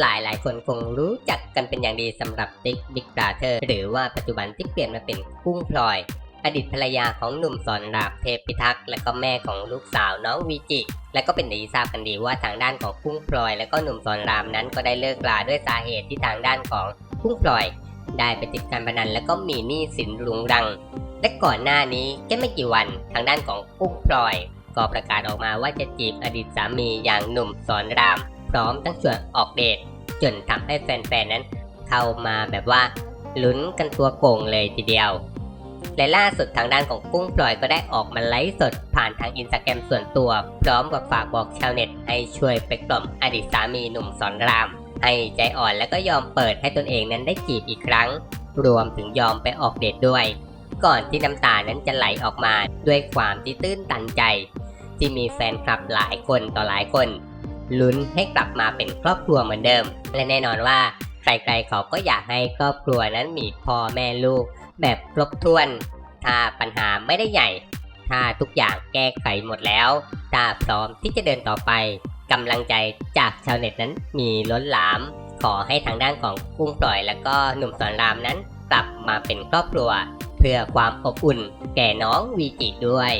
หลายหลายคนคงรู้จักกันเป็นอย่างดีสำหรับติ๊กบิ๊กบราเธอร์หรือว่าปัจจุบันที่เปลี่ยนมาเป็นกุ้งพลอย อดีตภรรยาของหนุ่มสอนรามเทพพิทักษ์และก็แม่ของลูกสาวน้องวีจิ และก็เป็นที่ทราบกันดีว่าทางด้านของกุ้งพลอย และก็หนุ่มสอนรามนั้นก็ได้เลิกลาด้วยสาเหตุที่ทางด้านของกุ้งพลอย ได้ไปติดการพนันแล้วก็มีหนี้สินรุงรัง และก่อนหน้านี้แค่ไม่กี่วันทางด้านของกุ้งพลอย ก็ประกาศออกมาว่าจะจีบอดีตสามีอย่างหนุ่มสอนราม พร้อมทั้งชวนออกเดทจนทำให้แฟนๆนั้นเข้ามาแบบว่าลุ้นกันตัวโก่งเลยทีเดียว และล่าสุดทางด้านของกุ้งพลอยก็ได้ออกมาไลฟ์สดผ่านทางอินสตาแกรมส่วนตัว พร้อมกับฝากบอกชาวเน็ต ให้ช่วยไปกล่อมอดีตสามีหนุ่มสอนราม ให้ใจอ่อนแล้วก็ยอมเปิดให้ตนเองนั้นได้จีบอีกครั้ง รวมถึงยอมไปออกเดทด้วย ก่อนที่น้ำตานั้นจะไหลออกมาด้วยความที่ตื้นตันใจ ที่มีแฟนคลับหลายคนต่อหลายคน ลุ้นให้กลับมาเป็นครอบครัวเหมือนเดิม และแน่นอนว่าใครๆเขาก็อยากให้ครอบครัวนั้นมีพ่อแม่ลูก แบบครบถ้วน ถ้าปัญหาไม่ได้ใหญ่ ถ้าทุกอย่างแก้ไขหมดแล้วถ้าพร้อมที่จะเดินต่อไปกำลังใจจากชาวเน็ตนั้นมีล้นหลาม ขอให้ทางด้านของกุ้งปล่อย แล้วก็หนุ่มสอนรามนั้น กลับมาเป็นครอบครัว เพื่อความอบอุ่น แก่น้องวีจิด้วย